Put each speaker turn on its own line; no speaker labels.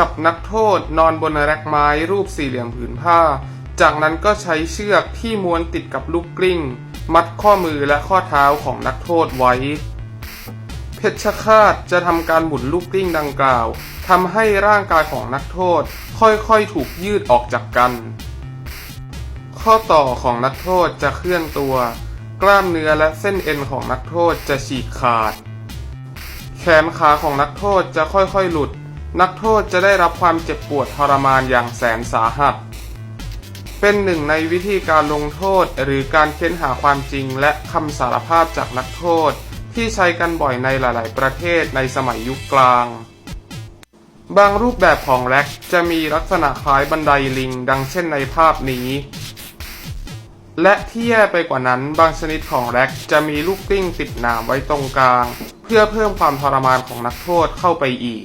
จับนักโทษนอนบนแรกไม้รูปสี่เหลี่ยมผืนผ้า จากนั้นก็ใช้เชือกที่ม้วนติดกับลูกกลิ้ง มัดข้อมือและข้อเท้าของนักโทษไว้ เพชฌฆาตจะทำการหมุนลูกกลิ้งดังกล่าวทำให้ร่างกายของนักโทษค่อยๆถูกยืดออกจากกัน ข้อต่อของนักโทษจะเคลื่อนตัว กล้ามเนื้อและเส้นเอ็นของนักโทษจะฉีกขาด แขนขาของนักโทษจะค่อยๆหลุด นักโทษจะได้รับความเจ็บปวดทรมานอย่างแสนสาหัส เป็นหนึ่งในวิธีการลงโทษหรือการเค้นหาความจริงและคำสารภาพจากนักโทษที่ใช้กันบ่อยในหลาย ๆ ประเทศในสมัยยุคกลาง บางรูปแบบของแร็กจะมีลักษณะคล้ายบันไดลิงดังเช่นในภาพนี้ และที่แย่ไปกว่านั้นบางชนิดของแร็กจะมีลูกกลิ้งติดหนามไว้ตรงกลาง เพื่อเพิ่มความทรมานของนักโทษเข้าไปอีก